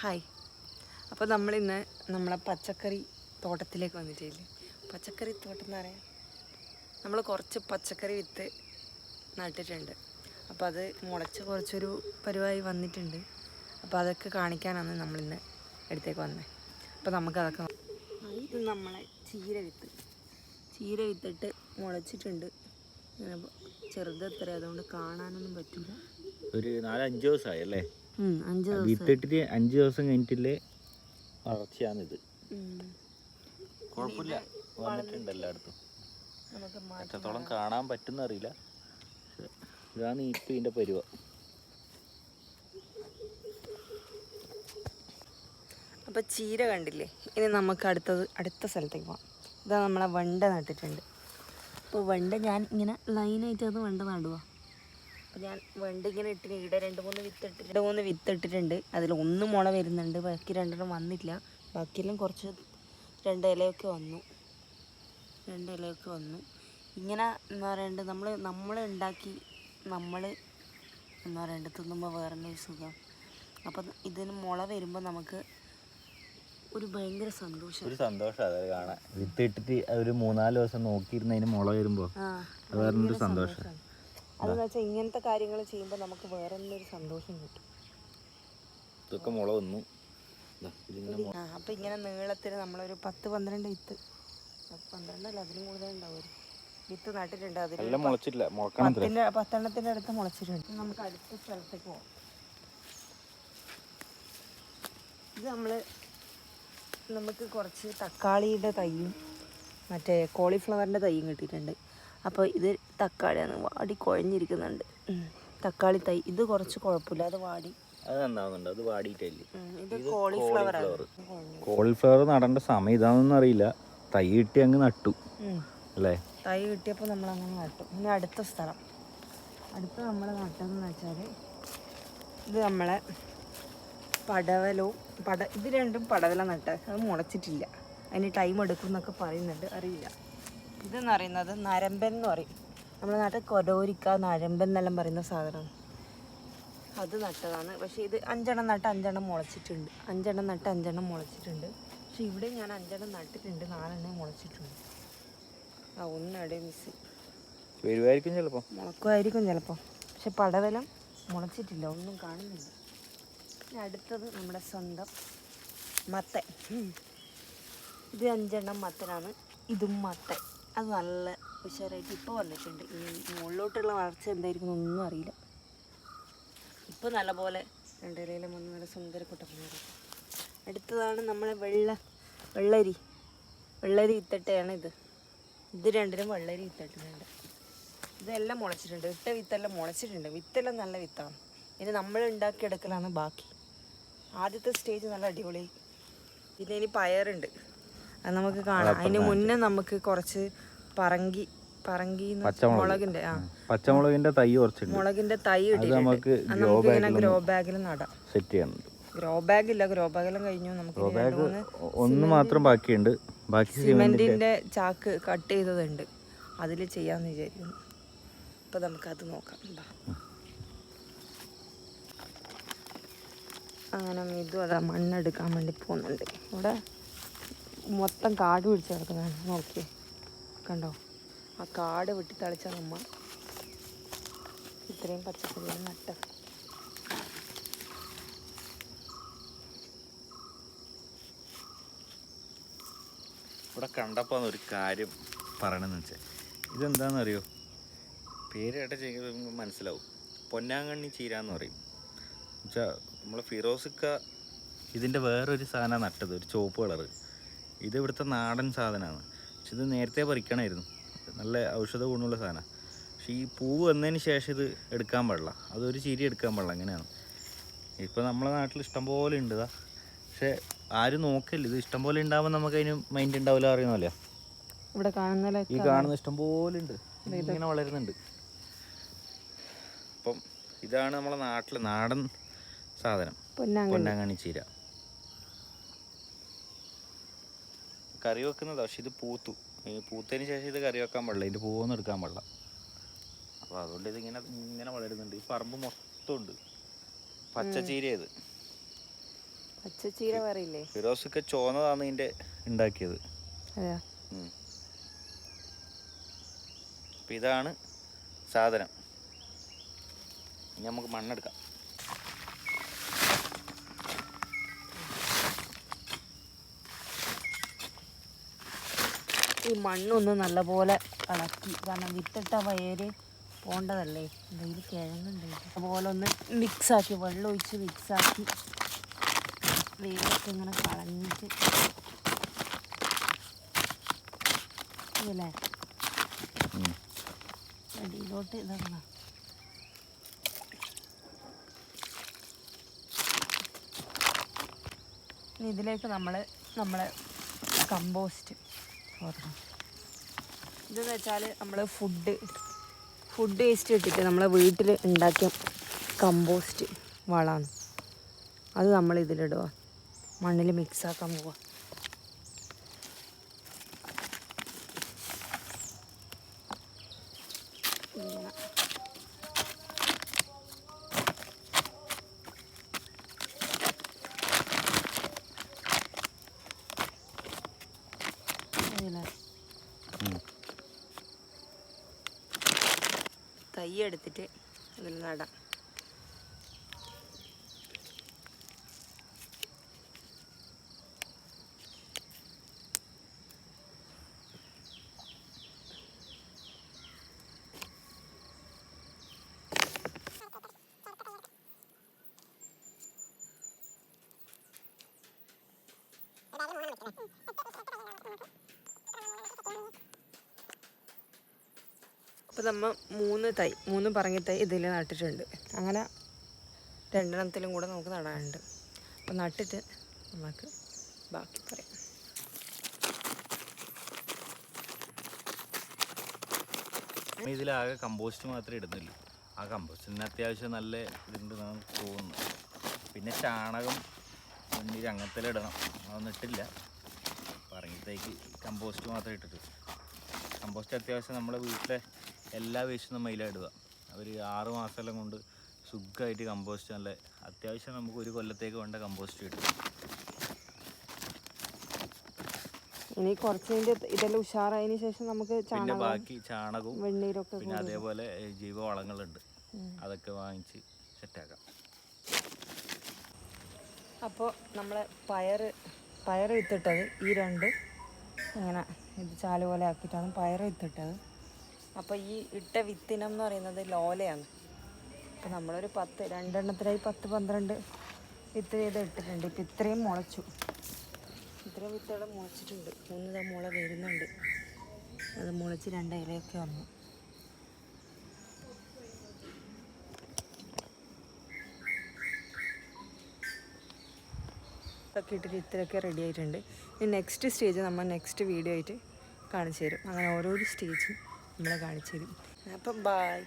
Hi. അപ്പോൾ നമ്മളിന്ന് നമ്മളെ പച്ചക്കറി തോട്ടത്തിലേക്ക് വന്നിട്ടില്ലേ? പച്ചക്കറി തോട്ടം എന്ന് പറയാം. നമ്മൾ കുറച്ച് പച്ചക്കറി വിത്ത് നട്ടിട്ടുണ്ട്. അപ്പോൾ അത് മുളച്ച് കുറച്ചൊരു പരിവായി വന്നിട്ടുണ്ട്. അപ്പോൾ അതൊക്കെ കാണിക്കാനാണ് നമ്മളിന്ന് എടുത്തേക്ക് വന്നത് അപ്പോൾ നമുക്കതൊക്കെ ഇത് നമ്മളെ ചീര വിത്ത്. ചീര വിത്തിട്ട് മുളച്ചിട്ടുണ്ട്. ചെറുതത്ര അതുകൊണ്ട് കാണാനൊന്നും പറ്റില്ല ഒരു നാലഞ്ച് ദിവസമായി അല്ലേ? വിത്തിട്ടിട്ട് അഞ്ച് ദിവസം. കഴിഞ്ഞിട്ടില്ലേ വളർച്ചയാണിത്. കുഴപ്പമില്ല. വന്നിട്ടുണ്ട് എല്ലായിടത്തും എത്രത്തോളം കാണാൻ പറ്റുന്ന അറിയില്ല ഇതാണ് ഇപ്പം ഇതിന്റെ പരുവ. അപ്പോൾ ചീര കണ്ടില്ലേ? ഇനി നമുക്ക് അടുത്തത് അടുത്ത സ്ഥലത്തേക്ക് പോകാം ഇതാ നമ്മളെ വണ്ട നട്ടിട്ടുണ്ട്. അപ്പോൾ വണ്ട ഞാൻ ഇങ്ങനെ ലൈനായിട്ട് അത് വണ്ട നടുക അപ്പോൾ ഞാൻ വെണ്ടിങ്ങനെ ഇട്ടിന്. ഇവിടെ രണ്ട് മൂന്ന് വിത്ത് ഇട്ടിട്ട് രണ്ട് മൂന്ന് വിത്ത് ഇട്ടിട്ടുണ്ട്. അതിൽ ഒന്ന് മുള വരുന്നുണ്ട്. ബാക്കി രണ്ടെണ്ണം വന്നില്ല. ബാക്കിയെല്ലാം കുറച്ച് രണ്ട് ഇലയൊക്കെ വന്നു. രണ്ട് ഇലയൊക്കെ വന്നു. ഇങ്ങനെ എന്താ പറയണ്ടത് നമ്മൾ നമ്മൾ ഉണ്ടാക്കി നമ്മൾ എന്താ പറയണ്ടത് തിന്നുമ്പോൾ വേറെ ഒരു സുഖം. അപ്പം ഇതിന് മുള വരുമ്പോൾ നമുക്ക് ഒരു ഭയങ്കര സന്തോഷം. ഒരു സന്തോഷം അത് കാണാൻ. വിത്ത് ഇട്ടിട്ട് ഒരു മൂന്നാൽ ദിവസം നോക്കിയിരുന്നതിന് മുള വരുമ്പോൾ ആ അത് വേറൊരു സന്തോഷം. അതെന്ന് വെച്ചാൽ ഇങ്ങനത്തെ കാര്യങ്ങൾ ചെയ്യുമ്പോൾ നമുക്ക് വേറെ ഒരു സന്തോഷം കിട്ടും. ഇതൊക്കെ മുള വന്നു ആ അപ്പം ഇങ്ങനെ നീളത്തിൽ നമ്മളൊരു പത്ത് പന്ത്രണ്ട് വിത്ത്. പത്ത് പന്ത്രണ്ടല്ല അതിലും കൂടുതൽ ഉണ്ടാവും വിത്ത് നട്ടിട്ടുണ്ട് അതിൽ പത്തിന്റെ പത്തെണ്ണത്തിന്റെ അടുത്ത് മുളച്ചിട്ടുണ്ട്. നമുക്ക് അടുത്ത സ്ഥലത്തേക്ക് പോകാം ഇത് നമ്മൾ നമുക്ക് കുറച്ച് തക്കാളിയുടെ തൈയും മറ്റേ കോളിഫ്ലവറിന്റെ തൈയും കിട്ടിയിട്ടുണ്ട്. അപ്പോൾ ഇത് തക്കാളിയാണ്. വാടി കുഴഞ്ഞിരിക്കുന്നുണ്ട്. തക്കാളി തൈ. ഇത് കുറച്ച് കുഴപ്പമില്ല. അത് വാടി. ഇത് കോളിഫ്ലവറാണ് കോളിഫ്ലവർ നടേണ്ട സമയം ഇതാണെന്ന് അറിയില്ല. തൈ കിട്ടി അങ്ങ് നട്ടു. അല്ലേ? തൈ കിട്ടിയപ്പോൾ നമ്മൾ അങ്ങനെ നട്ടു. ഇനി അടുത്ത സ്ഥലം. അടുത്ത നമ്മൾ നട്ടതെന്ന് വെച്ചാൽ ഇത് നമ്മളെ പടവലോ പട ഇത് രണ്ടും പടവല നട്ട. അത് മുളച്ചിട്ടില്ല. അതിന് ടൈം എടുക്കും എന്നൊക്കെ പറയുന്നുണ്ട്. അറിയില്ല. ഇതെന്ന് പറയുന്നത് നരമ്പൻ എന്ന് പറയും. നമ്മുടെ നാട്ടിൽ കൊരോരിക്ക നരമ്പൻ എന്നെല്ലാം പറയുന്ന സാധനമാണ്. അത് നട്ടതാണ്. പക്ഷേ ഇത് അഞ്ചെണ്ണം നട്ട് അഞ്ചെണ്ണം മുളച്ചിട്ടുണ്ട്. അഞ്ചെണ്ണം നട്ട് അഞ്ചെണ്ണം മുളച്ചിട്ടുണ്ട്. പക്ഷെ ഇവിടെ ഞാൻ അഞ്ചെണ്ണം നട്ടിട്ടുണ്ട്. നാലെണ്ണം മുളച്ചിട്ടുണ്ട് ആ ഒന്നടേ മിസ് വരുമായിരിക്കും ചിലപ്പോൾ. മുളക്കുമായിരിക്കും ചിലപ്പോൾ. പക്ഷെ പടവലം മുളച്ചിട്ടില്ല. ഒന്നും കാണുന്നില്ല. അടുത്തത് നമ്മുടെ സ്വന്തം മത്തൻ. ഇത് അഞ്ചെണ്ണം മത്തനാണ്. ഇതും മത്തൻ. അത് നല്ല ഉഷാറായിട്ട് ഇപ്പോൾ വന്നിട്ടുണ്ട്. ഈ മുകളിലോട്ടുള്ള വളർച്ച എന്തായിരിക്കും ഒന്നും അറിയില്ല. ഇപ്പോൾ നല്ലപോലെ രണ്ടിലയിലും വന്ന് നല്ല സുന്ദര കുട്ടപ്പനാണ് അടുത്തതാണ് നമ്മളെ വെള്ള വെള്ളരി. വെള്ളരി ഇത്തട്ടയാണ് ഇത്. ഇത് രണ്ടിനും വെള്ളരി ഇത്തട്ടുന്നുണ്ട് ഇതെല്ലാം മുളച്ചിട്ടുണ്ട്. ഇട്ട വിത്തെല്ലാം മുളച്ചിട്ടുണ്ട്. വിത്തെല്ലാം നല്ല വിത്താണ്. ഇനി നമ്മൾ ഉണ്ടാക്കിയെടുക്കലാണ് ബാക്കി. ആദ്യത്തെ സ്റ്റേജ് നല്ല അടിപൊളി. പിന്നെ ഇനി പയറുണ്ട്. അത് നമുക്ക് കാണാം. അതിന് മുന്നേ നമുക്ക് കുറച്ച് പറങ്കി പറങ്കി മുളകിന്റെ ആ. പച്ചമുളകിന്റെ തൈ കുറച്ചുണ്ട് മുളകിന്റെ തൈ നമുക്ക് ഇങ്ങനെ ഗ്രോ ബാഗിൽ നടാം. സെറ്റ് ചെയ്യാനുണ്ട്. ഗ്രോ ബാഗ് ഇല്ല ഗ്രോ ബാഗെല്ലാം കഴിഞ്ഞു. നമുക്ക് ഗ്രോ ബാഗ് ഒന്ന് മാത്രം ബാക്കിയുണ്ട്. ബാക്കി സിമെന്റിന്റെ ചാക്ക് കട്ട് ചെയ്തതുണ്ട്. അതിൽ ചെയ്യാന്ന് വിചാരിക്കുന്നു. അപ്പൊ അത് നോക്കാം. അങ്ങനെ ഇതും അതാ മണ്ണെടുക്കാൻ വേണ്ടി പോകുന്നുണ്ട്. ഇവിടെ മൊത്തം കാട് പിടിച്ച് കിടക്കുന്നതാണ്. നോക്കിയേ. കണ്ടോ? ആ കാട് വെട്ടി തളിച്ച നമ്മ ഇത്രയും പച്ചക്കറികൾ നട്ട. ഇവിടെ കണ്ടപ്പോൾ ഒരു കാര്യം പറയണമെന്ന് വെച്ചാൽ ഇതെന്താണെന്ന് അറിയോ പേര് കേട്ട ചെയ്യുമ്പോൾ മനസ്സിലാവും. പൊന്നാങ്കണ്ണി ചീര എന്ന് പറയും. എന്നുവെച്ചാൽ നമ്മൾ ഫിറോസിക്ക ഇതിന്റെ വേറൊരു സാധനമാണ് നട്ടത് ഒരു ചുവപ്പ് കളറ്. ഇത് ഇവിടുത്തെ നാടൻ സാധനമാണ് പക്ഷെ ഇത് നേരത്തെ പറിക്കണമായിരുന്നു നല്ല ഔഷധ ഗുണമുള്ള സാധനമാണ് പക്ഷെ ഈ പൂവ് വന്നതിന് ശേഷം ഇത് എടുക്കാൻ പാടില്ല. അതൊരു ചിരി എടുക്കാൻ പാടില്ല. അങ്ങനെയാണ്. ഇപ്പോൾ നമ്മളെ നാട്ടിൽ ഇഷ്ടംപോലെ ഉണ്ട് ഇതാ. പക്ഷേ ആരും നോക്കില്ല. ഇത് ഇഷ്ടംപോലെ ഉണ്ടാകുമ്പോൾ നമുക്ക് അതിന് മൈൻഡ് ഉണ്ടാവില്ല അറിയുന്നല്ലേ ഇവിടെ കാണുന്ന ഈ കാണുന്ന ഇഷ്ടംപോലെ ഉണ്ട്. ഇങ്ങനെ വളരുന്നുണ്ട്. അപ്പം ഇതാണ് നമ്മളെ നാട്ടിലെ നാടൻ സാധനം. പൊന്നാങ്ക പൊന്നാങ്കണ്ണി ചീര. കറി വെക്കുന്നതാ. പക്ഷെ ഇത് പൂത്തു. ഈ പൂത്തതിന് ശേഷം ഇത് കറി വെക്കാൻ പാടില്ല. ഇതിന്റെ പൂവൊന്നും എടുക്കാൻ പാടില്ല. അപ്പോൾ അതുകൊണ്ട് ഇതിങ്ങനെ ഇങ്ങനെ വളരുന്നുണ്ട്. ഈ പറമ്പ് മൊത്തം ഉണ്ട്. പച്ച ചീര ഇത് പച്ചച്ചീര പറയില്ലേ ഫിറോസൊക്കെ ചോന്നതാണ് ഇതിന്റെ ഉണ്ടാക്കിയത്. അപ്പം ഇതാണ് സാധനം. ഇനി നമുക്ക് മണ്ണെടുക്കാം. ഈ മണ്ണൊന്ന് നല്ലപോലെ ഇളക്കി. കാരണം വിത്തിട്ട വയറ് പോണ്ടതല്ലേ? എന്തെങ്കിലും കിഴങ്ങുണ്ട് അതുപോലെ ഒന്ന് മിക്സാക്കി വെള്ളം ഒഴിച്ച് മിക്സാക്കി വെയിലൊക്കെ ഇങ്ങനെ കളഞ്ഞിട്ട്. അല്ലേ. അടിയിലോട്ട് ഇതാക്കണം ഇതിലേക്ക് നമ്മൾ നമ്മളെ കമ്പോസ്റ്റ് ഇതെന്ന് വെച്ചാൽ നമ്മൾ ഫുഡ് ഫുഡ് വേസ്റ്റ് ഇട്ടിട്ട് നമ്മളെ വീട്ടിൽ ഉണ്ടാക്കിയ കമ്പോസ്റ്റ് വളമാണ്. അത് നമ്മൾ ഇതിലിടുക മണ്ണിൽ മിക്സ് ആക്കാൻ പോവുക തൈ എടുത്തിട്ട് അതിൽ നടാം. അപ്പോൾ നമ്മൾ മൂന്ന് തൈ മൂന്ന് പറങ്ങി തൈ ഇതിൽ നട്ടിട്ടുണ്ട്. അങ്ങനെ രണ്ടെണ്ണത്തിലും കൂടെ നമുക്ക് നടാനുണ്ട്. അപ്പോൾ നട്ടിട്ട് നമുക്ക് ബാക്കി പറയാം. ഇതിലാകെ കമ്പോസ്റ്റ് മാത്രമേ ഇടുന്നുള്ളൂ. ആ കമ്പോസ്റ്റിന് അത്യാവശ്യം നല്ല ഇതുണ്ട് തോന്നുന്നു പിന്നെ ചാണകം മുന്നിൽ അങ്ങനത്തെ ഇടണം. അതൊന്നും ഇട്ടില്ല. കമ്പോസ്റ്റ് മാത്രമേ ഇട്ടിട്ടുള്ളൂ. കമ്പോസ്റ്റ് അത്യാവശ്യം നമ്മുടെ വീട്ടിലെ എല്ലാ വേസ്റ്റും നമ്മൾ അതിലിടുക ഒരു ആറ് മാസമെല്ലാം കൊണ്ട് സുഖമായിട്ട് കമ്പോസ്റ്റ് നല്ല അത്യാവശ്യം നമുക്ക് ഒരു കൊല്ലത്തേക്ക് വേണ്ട കമ്പോസ്റ്റ് കിട്ടും. ഇനി കുറച്ചിന്റെ ഇതെല്ലാം ഉഷാറായതിനു ശേഷം നമുക്ക് പിന്നെ ബാക്കി ചാണകവും വെണ്ണീരൊക്കെ പിന്നെ അതേപോലെ ജൈവവളങ്ങളുണ്ട് അതൊക്കെ വാങ്ങിച്ച് സെറ്റാക്കാം അപ്പോൾ നമ്മൾ പയർ പയർ വിത്തിട്ടത് ഈ രണ്ട് ഇങ്ങനെ ഇത് ചാൽ പോലെ ആക്കിയിട്ടാണ് പയർ വിത്തിട്ടത്. അപ്പോൾ ഈ ഇട്ട വിത്തിനം എന്ന് പറയുന്നത് ലോലയാണ്. അപ്പോൾ നമ്മളൊരു പത്ത് രണ്ടെണ്ണത്തിലായി പത്ത് പന്ത്രണ്ട് വിത്ത് ചെയ്ത് ഇട്ടിട്ടുണ്ട്. ഇപ്പം ഇത്രയും മുളച്ചു. ഇത്രയും വിത്തുകൾ മുളച്ചിട്ടുണ്ട്. മൂന്ന് മുള വരുന്നുണ്ട്. അത് മുളച്ച് രണ്ട് ഇലയൊക്കെ വന്നു. ഒക്കെ ഇട്ടിട്ട് ഇത്രയൊക്കെ റെഡി ആയിട്ടുണ്ട്. ഇനി നെക്സ്റ്റ് സ്റ്റേജ് നമ്മൾ നെക്സ്റ്റ് വീഡിയോ ആയിട്ട് കാണിച്ചു തരും. അങ്ങനെ ഓരോരോ സ്റ്റേജും നമ്മളെ കാണിച്ചു തരും. അപ്പം ബായ്